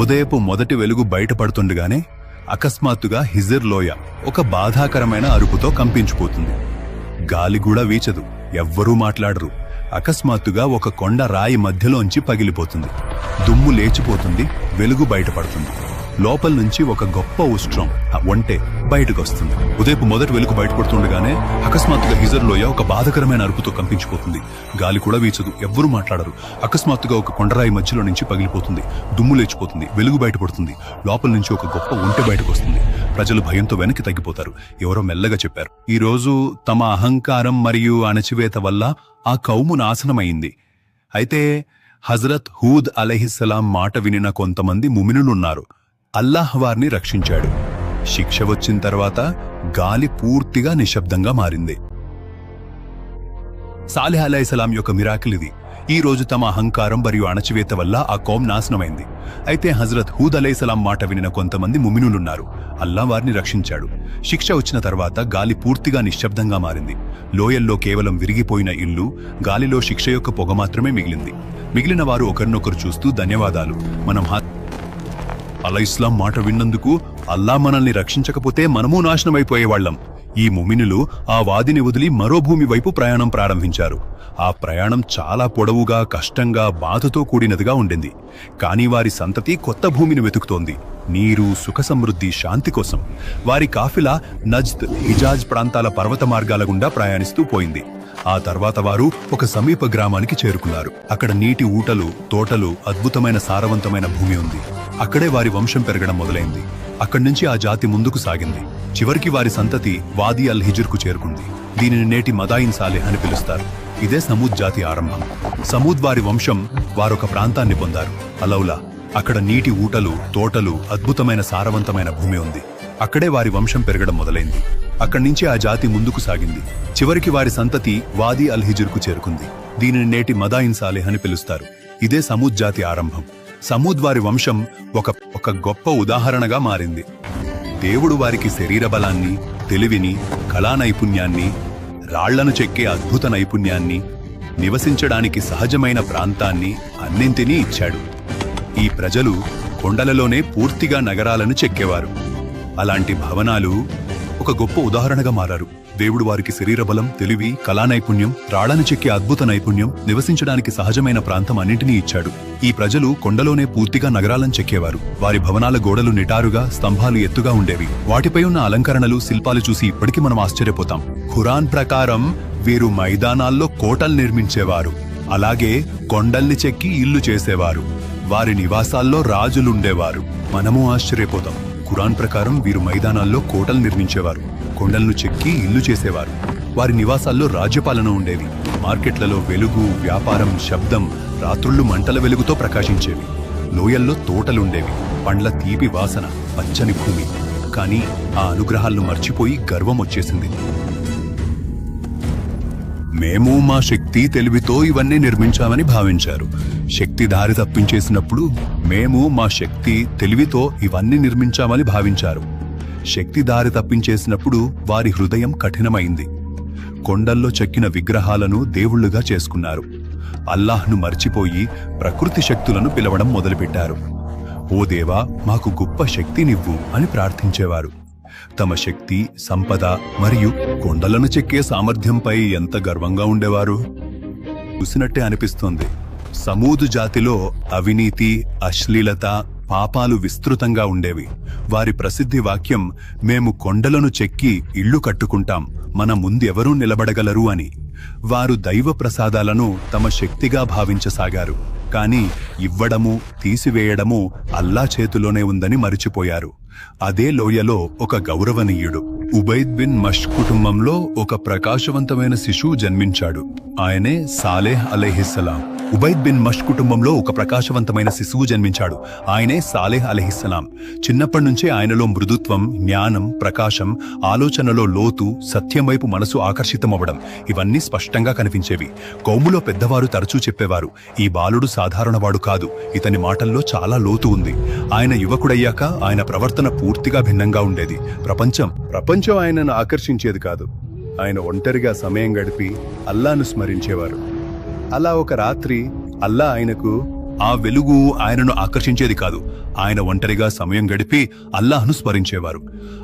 ఉదయపు మొదటి వెలుగు బయటపడుతుండగానే అకస్మాత్తుగా హిజర్ లోయ ఒక బాధాకరమైన అరుపుతో కంపించిపోతుంది. గాలి కూడా వీచదు ఎవ్వరూ మాట్లాడరు. అకస్మాత్తుగా ఒక కొండ రాయి మధ్యలోంచి పగిలిపోతుంది. దుమ్ము లేచిపోతుంది వెలుగు బయటపడుతుంది. లోపల నుంచి ఒక గొప్ప ఉష్ట్రం ఆ ఒంటె బయటకొస్తుంది. ఉదయపు మొదటి వెలుగు బయటపడుతుండగానే అకస్మాత్తుగా గిజర్లోయ ఒక బాధకరమైన అరుపుతో కంపించిపోతుంది. గాలి కూడా వీచదు ఎవ్వరూ మాట్లాడరు. అకస్మాత్తుగా ఒక కొండరాయి మధ్యలో నుంచి పగిలిపోతుంది దుమ్ము లేచిపోతుంది వెలుగు బయటపడుతుంది. లోపల నుంచి ఒక గొప్ప ఒంటె బయటకు వస్తుంది ప్రజలు భయంతో వెనక్కి తగ్గిపోతారు. ఎవరో మెల్లగా చెప్పారు ఈ రోజు తమ అహంకారం మరియు అణచివేత వల్ల ఆ కౌము నాశనమైంది. అయితే హజరత్ హూద్ అలహిస్సలాం మాట వినిన కొంతమంది ముమినులున్నారు. అల్లాహ్ వారిని రక్షించాడు. శిక్ష వచ్చిన తర్వాత గాలి పూర్తిగా నిశ్శబ్దంగా మారింది. సాలిహ్ అలైహిస్సలాం యొక్క మిరాకిల్ ఇది. ఈ రోజు తమ అహంకారం మరియు అణచివేత వల్ల ఆ కోం నాశనమైంది. అయితే హజరత్ హూద్ అలైసలాం మాట వినిన కొంతమంది ముమినులున్నారు. అల్లా వారిని రక్షించాడు. శిక్ష వచ్చిన తర్వాత గాలి పూర్తిగా నిశ్శబ్దంగా మారింది. లోయల్లో కేవలం విరిగిపోయిన ఇల్లు గాలిలో శిక్ష యొక్క పొగ మాత్రమే మిగిలింది. మిగిలిన వారు ఒకరినొకరు చూస్తూ ధన్యవాదాలు. మనం అలా ఇస్లాం మాట విన్నందుకు అల్లా మనల్ని రక్షించకపోతే మనము నాశనమైపోయేవాళ్ళం ఈ ముమినులు ఆ వాదిని వదిలి మరో భూమి వైపు ప్రయాణం ప్రారంభించారు. ఆ ప్రయాణం చాలా పొడవుగా కష్టంగా బాధతో కూడినదిగా ఉండింది. కానీ వారి సంతతి కొత్త భూమిని వెతుకుతోంది. నీరు సుఖ సమృద్ధి శాంతి కోసం. వారి కాఫిలా నజ్ద్ హిజాజ్ ప్రాంతాల పర్వత మార్గాల గుండా ప్రయాణిస్తూ పోయింది. ఆ తర్వాత వారు ఒక సమీప గ్రామానికి చేరుకున్నారు. అక్కడ నీటి ఊటలు తోటలు అద్భుతమైన సారవంతమైన భూమి ఉంది. అక్కడే వారి వంశం పెరగడం మొదలైంది. అక్కడి నుంచి ఆ జాతి ముందుకు సాగింది. చివరికి వారి సంతతి వాది అల్ హిజుర్కు చేరుకుంది. దీనిని నేటి మదాయిన్ సాలెహ్ అని పిలుస్తారు. ఇదే సమూద్ జాతి ఆరంభం. సమూద్ వారి వంశం వారొక ప్రాంతాన్ని పొందారు. అలౌలా. అక్కడ నీటి ఊటలు తోటలు అద్భుతమైన సారవంతమైన భూమి ఉంది. అక్కడే వారి వంశం పెరగడం మొదలైంది. అక్కడి నుంచి ఆ జాతి ముందుకు సాగింది. చివరికి వారి సంతతి వాది అల్హిజర్కు చేరుకుంది. దీనిని నేటి మదాయిన్ సాలేహ్ అని పిలుస్తారు. ఇదే సమూద్ జాతి ఆరంభం. సమూద్ వారి వంశం ఒక ఒక గొప్ప ఉదాహరణగా మారింది. దేవుడు వారికి శరీర బలాన్ని తెలివిని కళా నైపుణ్యాన్ని రాళ్ళను చెక్కే అద్భుత నైపుణ్యాన్ని నివసించడానికి సహజమైన ప్రాంతాన్ని అన్నింటినీ ఇచ్చాడు. ఈ ప్రజలు కొండలలోనే పూర్తిగా నగరాలను చెక్కేవారు. అలాంటి భవనాలు ఒక గొప్ప ఉదాహరణగా మారారు. దేవుడు వారికి శరీర బలం తెలివి కళా నైపుణ్యం రాళ్ళను చెక్కే అద్భుత నైపుణ్యం నివసించడానికి సహజమైన ప్రాంతం అన్నింటినీ ఇచ్చాడు. ఈ ప్రజలు కొండలోనే పూర్తిగా నగరాలను చెక్కేవారు. వారి భవనాల గోడలు నిటారుగా స్తంభాలు ఎత్తుగా ఉండేవి. వాటిపై ఉన్న అలంకరణలు శిల్పాలు చూసి ఇప్పటికీ మనం ఆశ్చర్యపోతాం. ఖురాన్ ప్రకారం వీరు మైదానాల్లో కోటలు నిర్మించేవారు. అలాగే కొండల్ని చెక్కి ఇల్లు చేసేవారు. వారి నివాసాల్లో రాజులుండేవారు. మనము ఆశ్చర్యపోతాం. ఖురాన్ ప్రకారం వీరు మైదానాల్లో కోటలు నిర్మించేవారు. కొండలను చెక్కి ఇల్లు చేసేవారు. వారి నివాసాల్లో రాజ్యపాలన ఉండేవి. మార్కెట్లలో వెలుగు వ్యాపారం శబ్దం రాత్రుళ్ళు మంటల వెలుగుతో ప్రకాశించేవి. లోయల్లో తోటలుండేవి. పండ్ల తీపి వాసన పచ్చని భూమి. కానీ ఆ అనుగ్రహాలను మర్చిపోయి గర్వం వచ్చేసింది. మేము మా శక్తి తెలివితో ఇవన్నీ నిర్మించామని భావించారు. శక్తి దారి తప్పించేసినప్పుడు మేము మా శక్తి తెలివితో ఇవన్నీ నిర్మించామని భావించారు. శక్తి దారి తప్పించేసినప్పుడు వారి హృదయం కఠినమైంది. కొండల్లో చెక్కిన విగ్రహాలను దేవుళ్ళుగా చేసుకున్నారు. అల్లాహ్ను మర్చిపోయి ప్రకృతి శక్తులను పిలవడం మొదలుపెట్టారు. ఓ దేవా మాకు గొప్ప శక్తినివ్వు అని ప్రార్థించేవారు. తమ శక్తి సంపద మరియు కొండలను చెక్కే సామర్థ్యంపై ఎంత గర్వంగా ఉండేవారు? చూసినట్టే అనిపిస్తోంది. సమూదు జాతిలో అవినీతి అశ్లీలత పాపాలు విస్తృతంగా ఉండేవి. వారి ప్రసిద్ధి వాక్యం మేము కొండలను చెక్కి ఇళ్ళు కట్టుకుంటాం మన ముందెవరూ నిలబడగలరు అని. వారు దైవ ప్రసాదాలను తమ శక్తిగా భావించసాగారు. కాని ఇవ్వడము తీసివేయడము అల్లా చేతిలోనే ఉందని మరిచిపోయారు. అదే లోయలో ఒక గౌరవనీయుడు. ఉబైద్ బిన్ మష్ కుటుంబంలో ఒక ప్రకాశవంతమైన శిశువు జన్మించాడు. ఆయనే సాలేహ్ అలెహిస్సలాం. ఉబైద్ బిన్ మష్ కుటుంబంలో ఒక ప్రకాశవంతమైన శిశువు జన్మించాడు. ఆయనే సాలేహ్ అలహిస్సలాం చిన్నప్పటి నుంచే ఆయనలో మృదుత్వం జ్ఞానం ప్రకాశం ఆలోచనలో లోతు సత్యం వైపు మనసు ఆకర్షితమవ్వడం ఇవన్నీ స్పష్టంగా కనిపించేవి. కౌములో పెద్దవారు తరచూ చెప్పేవారు ఈ బాలుడు సాధారణవాడు కాదు ఇతని మాటల్లో చాలా లోతు ఉంది. ఆయన యువకుడయ్యాక ఆయన ప్రవర్తన పూర్తిగా భిన్నంగా ఉండేది. ప్రపంచం ప్రపంచం ఆయనను ఆకర్షించేది కాదు. ఆయన ఒంటరిగా సమయం గడిపి అల్లాను స్మరించేవారు. అలా ఒక రాత్రి అల్లా ఆయనకు ఆ వెలుగు ఆయనను ఆకర్షించేది కాదు. ఆయన ఒంటరిగా సమయం గడిపి అల్లాహ్ను స్మరించేవారు.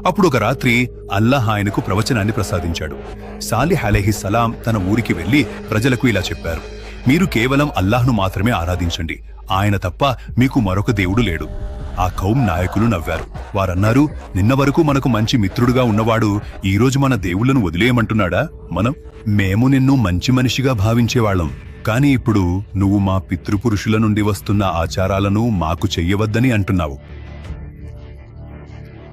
అప్పుడు ఒక రాత్రి అల్లాహ్ ఆయనకు ప్రవచనాన్ని ప్రసాదించాడు. సాలిహ్ అలహి సలాం తన ఊరికి వెళ్ళి ప్రజలకు ఇలా చెప్పారు. మీరు కేవలం అల్లాహ్ను మాత్రమే ఆరాధించండి. ఆయన తప్ప మీకు మరొక దేవుడు లేడు. ఆ కౌం నాయకులు నవ్వారు. వారన్నారు నిన్న వరకు మనకు మంచి మిత్రుడుగా ఉన్నవాడు ఈరోజు మన దేవుళ్ళను వదిలేయమంటున్నాడా? మనం మేము నిన్ను మంచి మనిషిగా భావించేవాళ్ళం. కాని ఇప్పుడు నువ్వు మా పితృపురుషుల నుండి వస్తున్న ఆచారాలను మాకు చెయ్యవద్దని అంటున్నావు.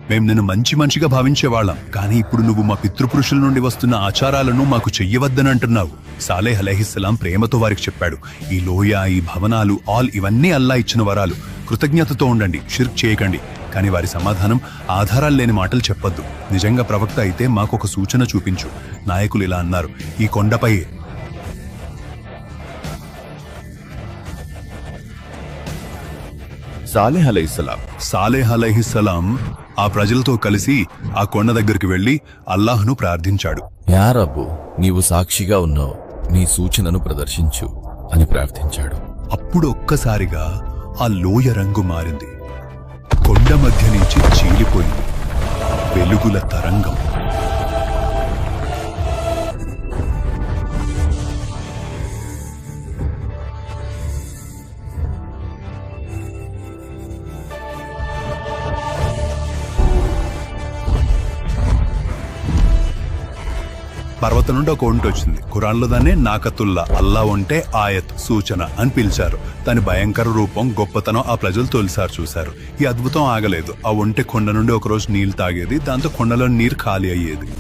మేం నిన్ను మంచి మనిషిగా భావించేవాళ్ళం కానీ ఇప్పుడు నువ్వు మా పితృపురుషుల నుండి వస్తున్న ఆచారాలను మాకు చెయ్యవద్దని అంటున్నావు. సాలేహ్ అలహిస్సలాం ప్రేమతో వారికి చెప్పాడు ఈ లోయ ఈ భవనాలు ఆల్ ఇవన్నీ అల్లా ఇచ్చిన వరాలు. కృతజ్ఞతతో ఉండండి షిర్క్ చేయకండి. కానీ వారి సమాధానం ఆధారాలు లేని మాటలు చెప్పొద్దు. నిజంగా ప్రవక్త అయితే మాకు ఒక సూచన చూపించు. నాయకులు ఇలా అన్నారు ఈ కొండపై సాలెహ్ అలైహిస్సలాం సాలేహ్ అలహిస్సలాం ఆ ప్రజలతో కలిసి ఆ కొండ దగ్గరికి వెళ్ళి అల్లాహ్ను ప్రార్థించాడు. యా రబ్బు నీవు సాక్షిగా ఉన్నావు. నీ సూచనను ప్రదర్శించు అని ప్రార్థించాడు. అప్పుడు ఒక్కసారిగా ఆ లోయ రంగు మారింది. కొండ మధ్య నుంచి చీలిపోయింది. వెలుగుల తరంగం. పర్వతం నుండి ఒక ఒంటి వచ్చింది. ఖురాన్లో దాన్ని నాకతుల్లా అల్లా ఉంటే ఆయత్ సూచన అని పిలిచారు. దాని భయంకర రూపం గొప్పతనం ఆ ప్రజలు తొలిసారి చూశారు. ఈ అద్భుతం ఆగలేదు. ఆ ఒంటె కొండ నుండి ఒకరోజు నీళ్ళు తాగేది దాంతో కొండలో నీరు ఖాళీ అయ్యేది.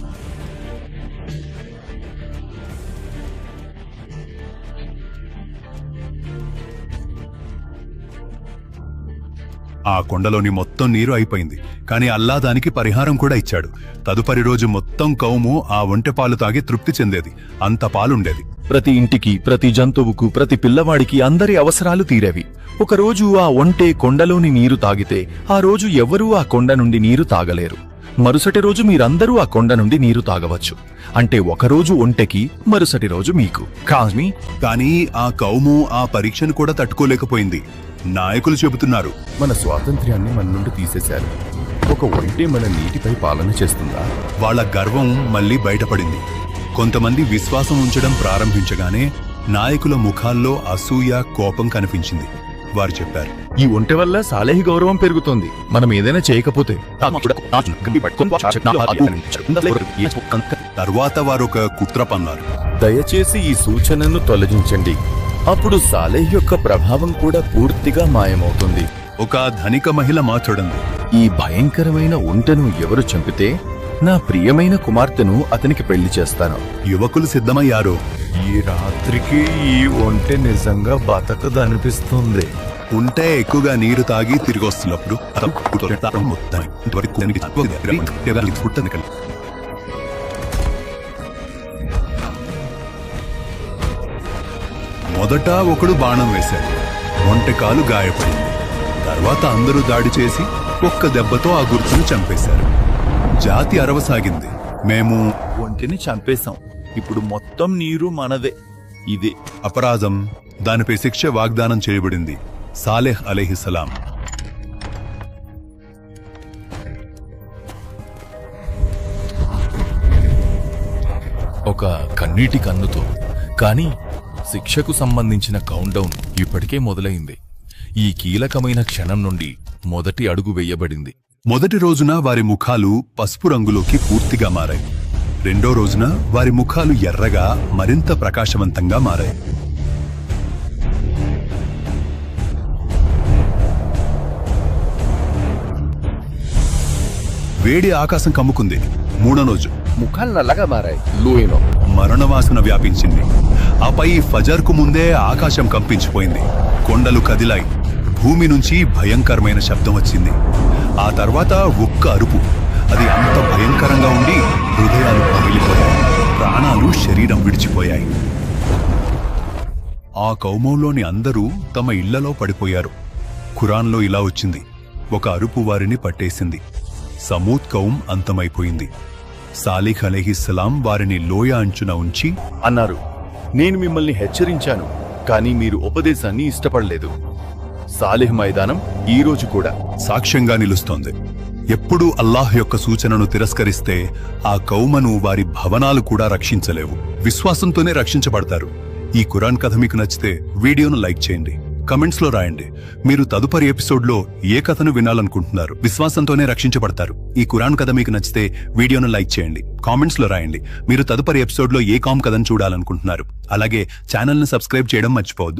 ఆ కొండలోని మొత్తం నీరు అయిపోయింది. కానీ అల్లా దానికి పరిహారం కూడా ఇచ్చాడు. తదుపరి రోజు మొత్తం కౌము ఆ ఒంటె పాలు తాగి తృప్తి చెందేది. అంత పాలుండేది. ప్రతి ఇంటికి ప్రతి జంతువుకు ప్రతి పిల్లవాడికి అందరి అవసరాలు తీరేవి. ఒకరోజు ఆ ఒంటె కొండలోని నీరు తాగితే ఆ రోజు ఎవ్వరూ ఆ కొండ నుండి నీరు తాగలేరు. మరుసటి రోజు మీరందరూ ఆ కొండ నుండి నీరు తాగవచ్చు. అంటే ఒకరోజు ఒంటెకి మరుసటి రోజు మీకు. కాజ్మీ? కానీ ఆ కౌము ఆ పరీక్షను కూడా తట్టుకోలేకపోయింది. నాయకులు చెబుతున్నారు. మన స్వాతంత్ర్యాన్ని మన నుండి తీసేశారు. ఒక ఒంటె మన నీటిపై పాలన చేస్తుందా? వాళ్ళ గర్వం మళ్ళీ బయటపడింది. కొంతమంది విశ్వాసం ఉంచడం ప్రారంభించగానే నాయకుల ముఖాల్లో అసూయ కోపం కనిపించింది. వారు చెప్పారు. ఈ ఒంటె వల్ల సాలేహి గౌరవం పెరుగుతోంది. మనం ఏదైనా చేయకపోతే తర్వాత వారు ఒక కుట్ర పన్నారు. దయచేసి ఈ సూచనను తొలగించండి. అప్పుడు సాలెహ్ యొక్క ప్రభావం కూడా పూర్తిగా మాయమవుతుంది. ఒక ధనిక మహిళ మాట్లాడింది ఈ భయంకరమైన ఒంటెను ఎవరు చంపితే నా ప్రియమైన కుమార్తెను అతనికి పెళ్ళి చేస్తాను. యువకులు సిద్ధమయ్యారు. ఈ రాత్రికి ఈ ఒంటె నిజంగా బతకదనిపిస్తుంది. ఉంటే ఎక్కువగా నీరు తాగి తిరిగి వస్తున్నప్పుడు మొదట ఒకడు బాణం వేశాడు. ఒంటకాలు గాయపడింది. తర్వాత అందరూ దాడి చేసి ఒక్క దెబ్బతో ఆ గుర్తును చంపేశారు. జాతి అరవసాగింది. మేము ఒంటిని చంపేశాం. ఇప్పుడు మొత్తం నీరు మనదే. ఇది. అపరాధం. దానిపై శిక్ష వాగ్దానం చేయబడింది. సాలెహ్ అలీహిస్సలాం ఒక కన్నీటి కన్నుతో. కానీ శిక్షకు సంబంధించిన కౌంట్డౌన్ ఇప్పటికే మొదలైంది. ఈ కీలకమైన క్షణం నుండి మొదటి అడుగు వేయబడింది. మొదటి రోజున వారి ముఖాలు పసుపు రంగులోకి పూర్తిగా మారాయి. రెండో రోజున వారి ముఖాలు ఎర్రగా మరింత ప్రకాశవంతంగా మారాయి. వేడి ఆకాశం కమ్ముకుంది. మూడో రోజు. ముఖాలు నల్లగా మారాయి. లూయిలో మరణవాసన వ్యాపించింది. ఆపై ఫజర్కు ముందే ఆకాశం కంపించిపోయింది. కొండలు కదిలాయి. భూమి నుంచి భయంకరమైన శబ్దం వచ్చింది. ఆ తర్వాత ఒక్క అరుపు. అది అంత భయంకరంగా ఉండి హృదయాలు పగిలిపోయాయి. ప్రాణాలు శరీరం విడిచిపోయాయి. ఆ కౌమంలోని అందరూ తమ ఇళ్ళలో పడిపోయారు. ఖురాన్లో ఇలా వచ్చింది. ఒక అరుపు వారిని పట్టేసింది. సమూద్ కౌం అంతమైపోయింది. సాలిహ్ అలెహిస్సలాం వారిని లోయ అంచున ఉంచి అన్నారు నేను మిమ్మల్ని హెచ్చరించాను కానీ మీరు ఉపదేశాన్ని ఇష్టపడలేదు. సాలిహ్ మైదానం ఈ రోజు కూడా సాక్ష్యంగా నిలుస్తోంది. ఎప్పుడూ అల్లాహ్ యొక్క సూచనను తిరస్కరిస్తే ఆ కౌమను వారి భవనాలు కూడా రక్షించలేవు. విశ్వాసంతోనే రక్షించబడతారు. ఈ కురాన్ కథ మీకు నచ్చితే వీడియోను లైక్ చేయండి. కమెంట్స్లో రాయండి. మీరు తదుపరి ఎపిసోడ్లో ఏ కథను వినాలనుకుంటున్నారు? విశ్వాసంతోనే రక్షించబడతారు. ఈ కురాన్ కథ మీకు నచ్చితే వీడియోను లైక్ చేయండి. కామెంట్స్లో రాయండి. మీరు తదుపరి ఎపిసోడ్లో ఏ కామ్ కథను చూడాలనుకుంటున్నారు? అలాగే ఛానల్ను సబ్స్క్రైబ్ చేయడం మర్చిపోవద్దు.